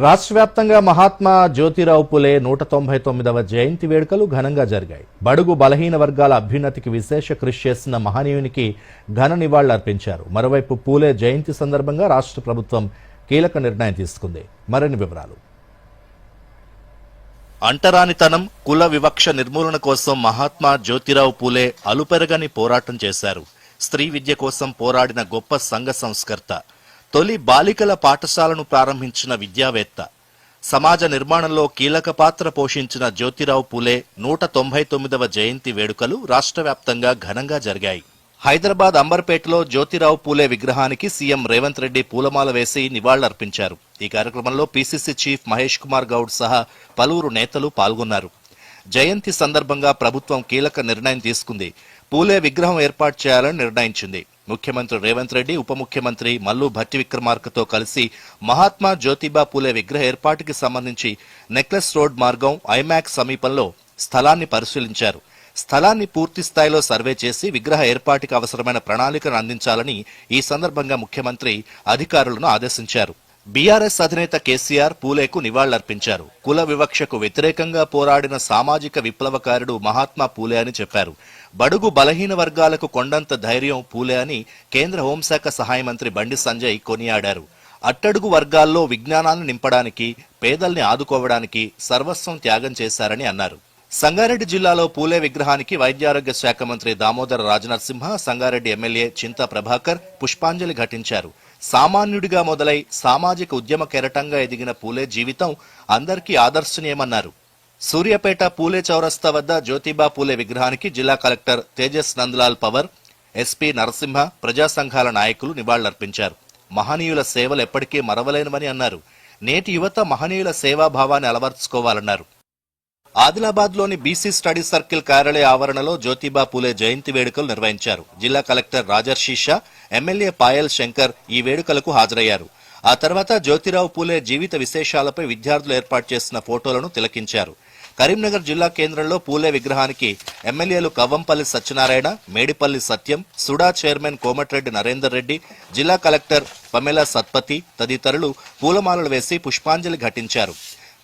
రాష్ట్ర వ్యాప్తంగా మహాత్మా జ్యోతిరావు పులే నూట తొంభై తొమ్మిదవ జయంతి వేడుకలు ఘనంగా జరిగాయి. బడుగు బలహీన వర్గాల అభ్యున్నతికి విశేష కృషి చేసిన మహనీయునికి ఘన నివాళులర్పించారు మరోవైపు పూలే జయంతి సందర్భంగా రాష్ట్ర ప్రభుత్వం కీలక నిర్ణయం తీసుకుంది. మరిన్ని వివరాలు. అంటరానితనం కుల వివక్ష నిర్మూలన కోసం మహాత్మా జ్యోతిరావు పూలే అలుపెరగని పోరాటం చేశారు. స్త్రీ విద్య కోసం పోరాడిన గొప్ప సంఘ సంస్కర్త. తొలి బాలికల పాఠశాలను ప్రారంభించిన విద్యావేత్త. సమాజ నిర్మాణంలో కీలక పాత్ర పోషించిన జ్యోతిరావు పూలే నూట తొంభై తొమ్మిదవ జయంతి వేడుకలు రాష్ట్ర వ్యాప్తంగా ఘనంగా జరిగాయి. హైదరాబాద్ అంబర్పేటలో జ్యోతిరావు పూలే విగ్రహానికి సీఎం రేవంత్ రెడ్డి పూలమాల వేసి నివాళులర్పించారు. ఈ కార్యక్రమంలో పీసీసీ చీఫ్ మహేష్ కుమార్ గౌడ్ సహా పలువురు నేతలు పాల్గొన్నారు. జయంతి సందర్భంగా ప్రభుత్వం కీలక నిర్ణయం తీసుకుంది. పూలే విగ్రహం ఏర్పాటు చేయాలని నిర్ణయించింది. ముఖ్యమంత్రి రేవంత్ రెడ్డి ఉప ముఖ్యమంత్రి మల్లు భట్టి విక్రమార్కతో కలిసి మహాత్మా జ్యోతిబా పూలే విగ్రహ ఏర్పాటుకి సంబంధించి నెక్లెస్ రోడ్ మార్గం ఐమాక్స్ సమీపంలో స్థలాన్ని పరిశీలించారు. స్థలాన్ని పూర్తి స్థాయిలో సర్వే చేసి విగ్రహ ఏర్పాటుకి అవసరమైన ప్రణాళికను అందించాలని ఈ సందర్భంగా ముఖ్యమంత్రి అధికారులను ఆదేశించారు. బీఆర్ఎస్ అధినేత కేసీఆర్ పూలేకు నివాళులర్పించారు. కుల వివక్షకు వ్యతిరేకంగా పోరాడిన సామాజిక విప్లవకారుడు మహాత్మా పూలే అని చెప్పారు. బడుగు బలహీన వర్గాలకు కొండంత ధైర్యం పూలే అని కేంద్ర హోంశాఖ సహాయ మంత్రి బండి సంజయ్ కొనియాడారు. అట్టడుగు వర్గాల్లో విజ్ఞానాన్ని నింపడానికి పేదల్ని ఆదుకోవడానికి సర్వస్వం త్యాగం చేశారని అన్నారు. సంగారెడ్డి జిల్లాలో పూలే విగ్రహానికి వైద్యారోగ్య శాఖ మంత్రి దామోదర రాజనరసింహ సంగారెడ్డి ఎమ్మెల్యే చింతా ప్రభాకర్ పుష్పాంజలి ఘటించారు. సామాన్యుడిగా మొదలై సామాజిక ఉద్యమ కెరటంగా ఎదిగిన పూలే జీవితం అందరికీ ఆదర్శనీయమన్నారు. సూర్యాపేట పూలే చౌరస్తా వద్ద జ్యోతిబా పూలే విగ్రహానికి జిల్లా కలెక్టర్ తేజస్ నందలాల్ పవర్ ఎస్పీ నరసింహ ప్రజా సంఘాల నాయకులు నివాళులర్పించారు. మహనీయుల సేవలు ఎప్పటికీ మరవలేనివని అన్నారు. నేటి యువత మహనీయుల సేవాభావాన్ని అలవర్చుకోవాలన్నారు. ఆదిలాబాద్లోని బీసీ స్టడీ సర్కిల్ కార్యాలయ ఆవరణలో జ్యోతిబా పూలే జయంతి వేడుకలు నిర్వహించారు. జిల్లా కలెక్టర్ రాజర్షి షా ఎమ్మెల్యే పాయల్ శంకర్ ఈ వేడుకలకు హాజరయ్యారు. ఆ తర్వాత జ్యోతిరావు పూలే జీవిత విశేషాలపై విద్యార్థులు ఏర్పాటు చేసిన ఫోటోలను తిలకించారు. కరీంనగర్ జిల్లా కేంద్రంలో పూలే విగ్రహానికి ఎమ్మెల్యేలు కవ్వంపల్లి సత్యనారాయణ మేడిపల్లి సత్యం సుడా చైర్మన్ కోమటిరెడ్డి నరేందర్ రెడ్డి జిల్లా కలెక్టర్ పమెలా సత్పతి తదితరులు పూలమాలలు వేసి పుష్పాంజలి ఘటించారు.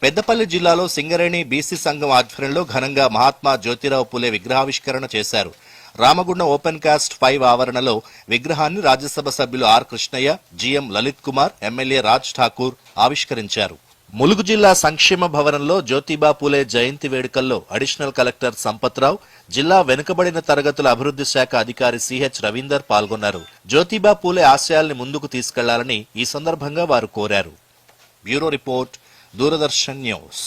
పెద్దపల్లి జిల్లాలో సింగరేణి బీసీ సంఘం ఆధ్వర్యంలో ఘనంగా మహాత్మా జ్యోతిరావు పూలే విగ్రహావిష్కరణ చేశారు. రామగుండం ఓపెన్ కాస్ట్ ఫైవ్ ఆవరణలో విగ్రహాన్ని రాజ్యసభ సభ్యులు R Krishnaiah GM Lalit Kumar MLA Raj Thakur ఆవిష్కరించారు. ములుగు జిల్లా సంక్షేమ భవనంలో జ్యోతిబా పూలే జయంతి వేడుకల్లో అడిషనల్ కలెక్టర్ సంపత్రావు జిల్లా వెనుకబడిన తరగతుల అభివృద్ధి శాఖ అధికారి సిహెచ్ రవీందర్ పాల్గొన్నారు. జ్యోతిబా పూలే ఆశయాల్ని ముందుకు తీసుకెళ్ళాలని ఈ సందర్భంగా వారు కోరారు. Bureau report Doordarshan news